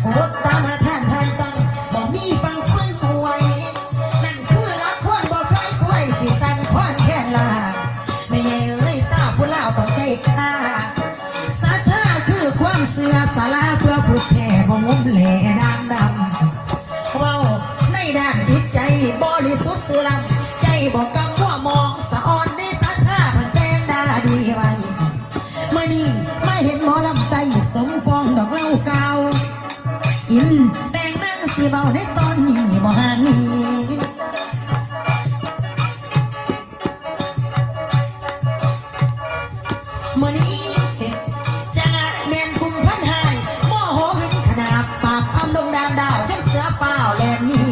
โคตรตามมาท่านท่านต้องบอกมีฟังฟื้นป่วยนั่นคือละคนบอกเคยคุยสิสั่นควันแค่ลาไม่ใช่เอ้ยทราบผู้เล่าต้องใจค่าศรัทธาคือความเสื่อสาราเพื่อผู้แท่บ่งมเหล่ดางดำเว้าในด้านจิตใจบริสุทธิ์สุรำใจบอกกำ นั่งสิเบาในตอนนี้บ่หานี้มื่อนี้จะเมียนคุมพันหายโมโหหึงขนาดปากอ้ำดงดาวดาวจนเสือเปล่าแลนหนี้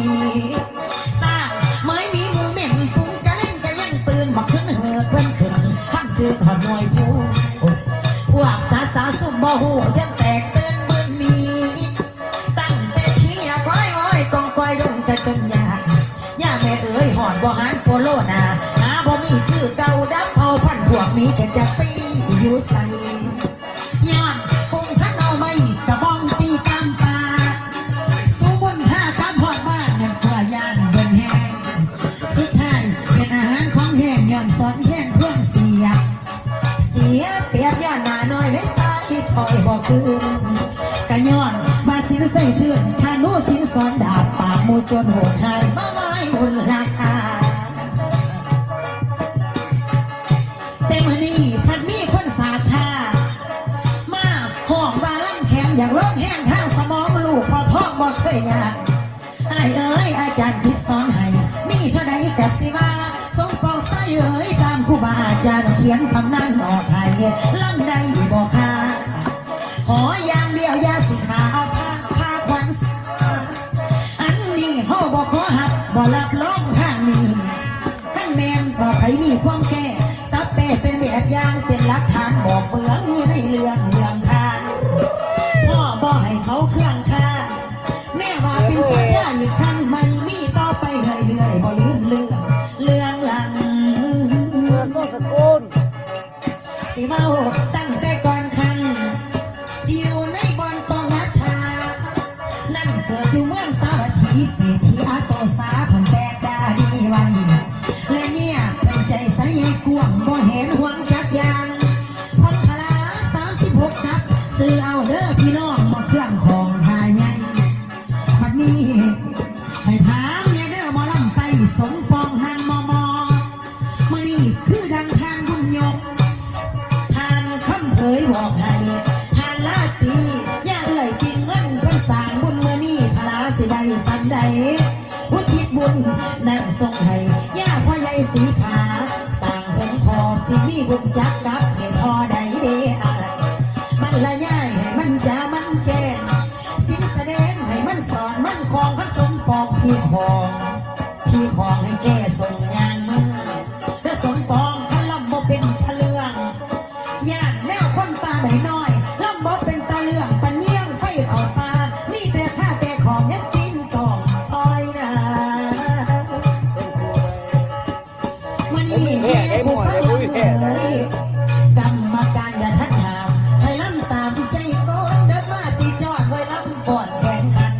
สร้างไม่มีมือเหม็นฟุ้งกะเล่นกะยังตื่นบักขึ้นเหิดเพิ่นขึ้นห้ามจืดหอดหน่วยผู้พวกสาสาสุบบ่หูยังแตก อยดงกะจนยากย่าแม่เอ๋ยหอดบ่หันโปโลนาหาบ่มีคือเก่าดับเอาพันพวกมีแค่จะปีอยู่ใส่ย้อนคงพันเอาไม่กระบองตีกำปาสู้บนท่าคำหอดบ้านเนี่ยพื่อย่างเบิ่นแห้งสุดท้ายเป็นอาหารของแห้งย้อนสอนแห้งเพื่อนเสีย เสียเปรียบย่านหนาน้อยเลยตายถอยบอกคืนกะย้อน สินใส่เทือนทานุสินสอนดาบปากมูจนโหดหายมาไม้บุญราคาแต่มื่อนี้พันมีคนสาธามาห้องว่าลั่งแขนอยากร้องแห้งทางสมองลูกพอท้องบอกเคยยากไอ้เอ้ยอาจารย์สิสอนให้มีเท่าใดกะสิว่าสมปองใส่เอ้ยตามครูบาอาจารย์เขียนตำนานออกให้ลั่งใดบอก มีความแก่ซับเปเป็นแบบอย่างเป็นหลักฐานบอกเบืองมีในเรื่องเรื่องทางพ่อบอกให้เขาเครื่องข้างแม่ว่าเป็นสัญญาอีกครั้งไม่มีต่อไปเรื่อยๆบ่ลืมเรื่องเรื่องหลังเงินก็สกุลสิเมาตั้งแต่ก่อนคันอยู่ในบอนตองนัทานั่นเกิดอยู่เมืองสาวัตถีเศรษฐีอาโตสาานลาตรีย่าเอ่ยจริงมันเพิ่นสางบุญเมื่อนี้พลาสิได้สันใด มันนี่แม่ผู้พันเลยกรรมการอย่าทักถามให้ลำตามใจโกนเดินมาสีจอดไว้ลำฟอนแข่งขัน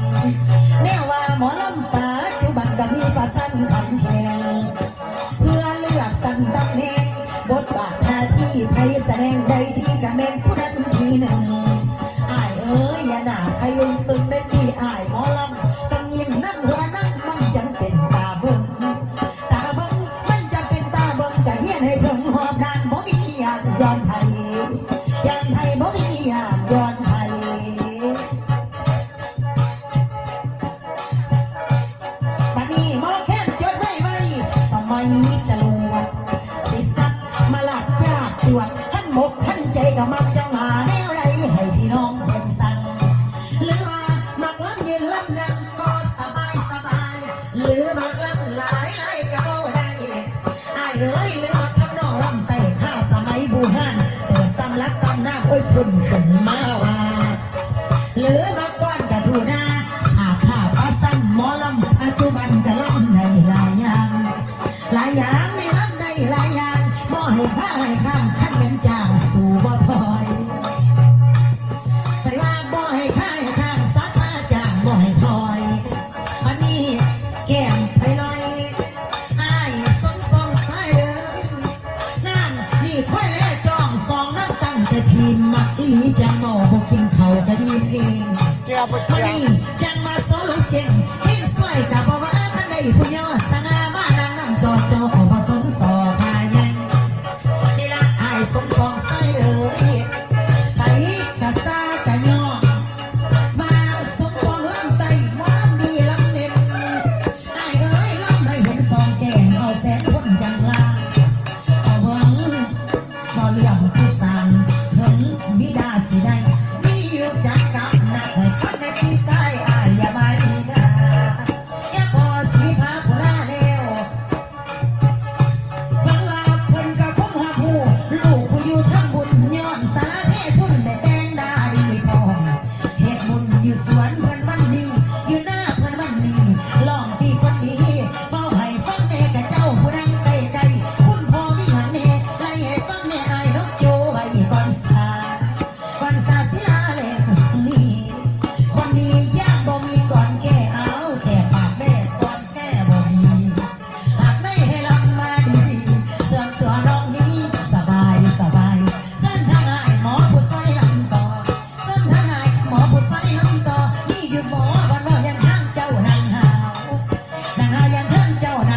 แนวว่าหมอลำปัจจุบันก็มีประสันขันแข่ง กตำหน้าโอ้ยพุ่นขึ้นมาว่า หรือมาก้อนกระทูนาอาข้าปาสั้นหมอลำปัจจุบันกะลำในหลายอย่างหลายอย่างในลำในหลายอย่างมอให้ข้าให้ข้างขั้นเป็นจางสู่บ่ถอย เพลงแกบ่เจียงจังมาโซลูกเก่งเฮงสวยแต่บ่ว่าคันใดผู้เยา เจ้านะ